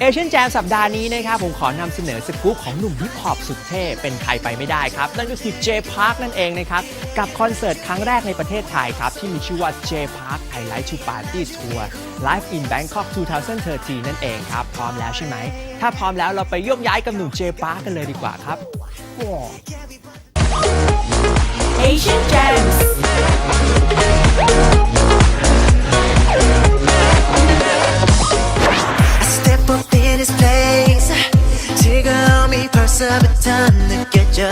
เอเชียนแจมสัปดาห์นี้นะครับผมขอนำเสนอสกู๊ปของหนุ่มฮิปฮอปสุดเท่ เป็นใครไปไม่ได้ครับ นั่นก็คือ J Park นั่นเองนะครับ กับคอนเสิร์ตครั้งแรกในประเทศไทยครับ ที่มีชื่อว่า J Park I Like to Party Tour Live in Bangkok 2013 นั่นเองครับ พร้อมแล้วใช่ไหม ถ้าพร้อมแล้วเราไปโยกย้ายกับหนุ่ม J Park กันเลยดีกว่าครับ Asian Jams 지금이 벌써부터 느껴져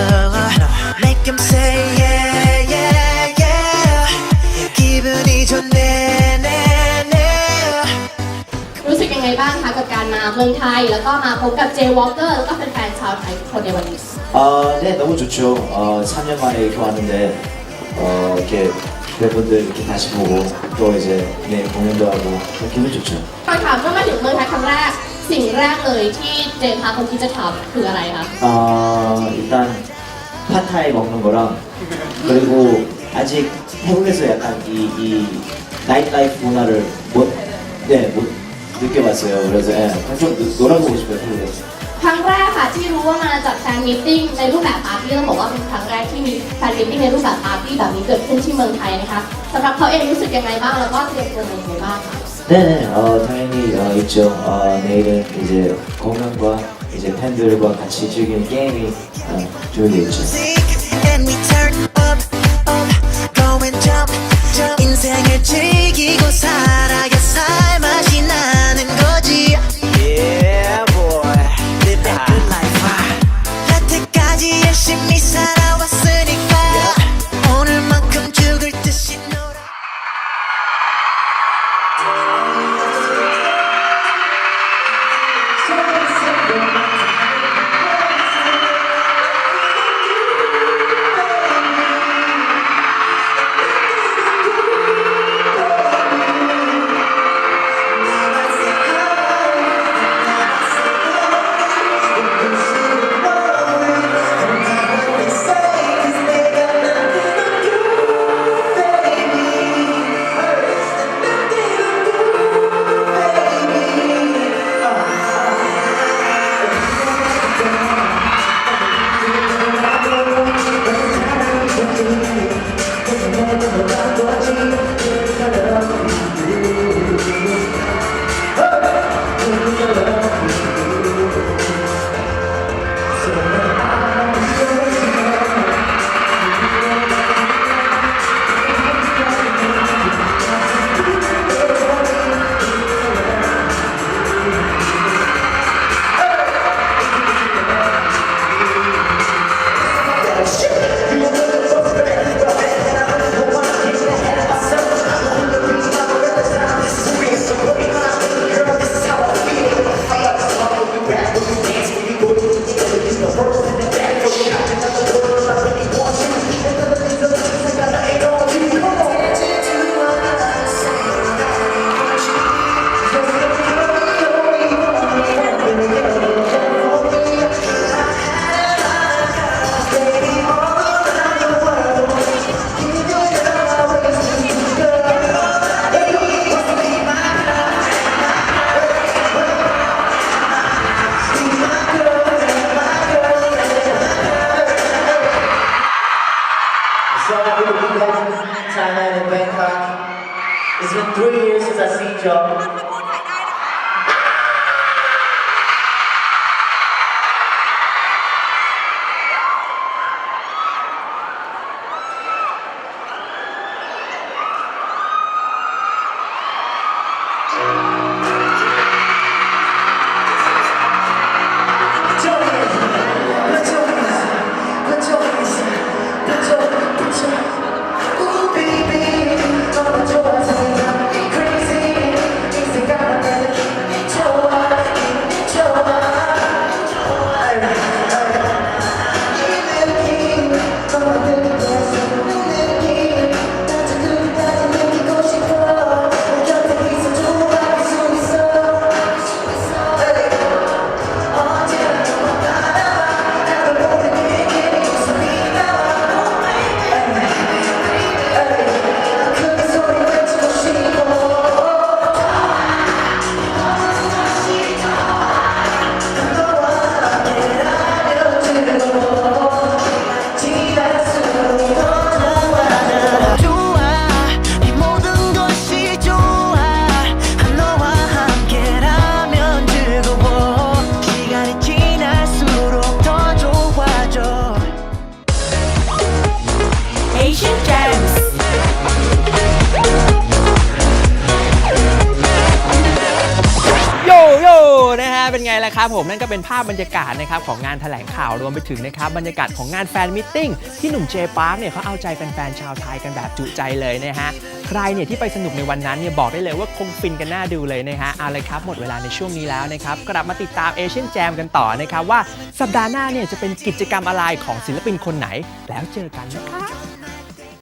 Make them say yeah yeah yeah 기분이 좋네 네, 네. รู้สึกยังไงบ้างคะกับการมาเมืองไทย แล้วก็มาพบกับ J Walker แล้วก็แฟนๆชาวไทยทุกคนในวันนี้ 아, 네, 너무 좋죠. 어, 3년 만에 이렇게 왔는데, 어, 이렇게 팬분들 이렇게 다시 보고, 또 이제 내일 공연도 하고, 기분 좋죠. คำถามเมื่อมาถึงเมืองไทยครั้งแรก สิ่งแรกเลยที่เจมส์พาคนที่จะทำคืออะไรคะ 아, 일단, 팟타이 먹는 거랑, 그리고 아직 태국에서 약간 이, 이, 나이트 라이프 문화를 못, 네, 못 느껴봤어요. 그래서, 예, 좀 놀아보고 싶어요, 태국에서. ครั้งแรกค่ะที่รู้ว่ามาจัดแฟนมิทติ้งในรูปแบบปาร์ตี้ต้องบอกว่าเป็นครั้งแรกที่มีแฟนมิทติ้งในรูปแบบปาร์ตี้แบบนี้เกิดขึ้นที่เมืองไทยนะคะสำหรับเขาเองรู้สึกยังไงบ้างแล้วก็เตรียมตัวยังไงบ้างคะ 네네, 어, 당연히 어, 있죠. 어, 내일은 이제 공연과 이제 팬들과 같이 즐기는 게임이 어, 준비되어 있죠. 인생을 즐기고 살아야 So many people from Thailand and Bangkok. It's been three years since I've seen y'all. Satan. โยโย่นะฮะเป็นไงล่ะครับผมนั่นก็เป็นภาพบรรยากาศนะครับของงานแถลงข่าวรวมไปถึงนะครับบรรยากาศของงานแฟนมิทติ้งที่หนุ่มเจปาร์คเนี่ยเขาเอาใจแฟนๆชาวไทยกันแบบจุใจเลยนะฮะใครเนี่ยที่ไปสนุกในวันนั้นเนี่ยบอกได้เลยว่าคงฟินกันน่าดูเลยนะฮะเอาเลยครับหมดเวลาในช่วงนี้แล้วนะครับกลับมาติดตามเอเชียนแจมกันต่อนะครับว่าสัปดาห์หน้าเนี่ยจะเป็นกิจกรรมอะไรของศิลปินคนไหน แล้วเจอกันนะครับ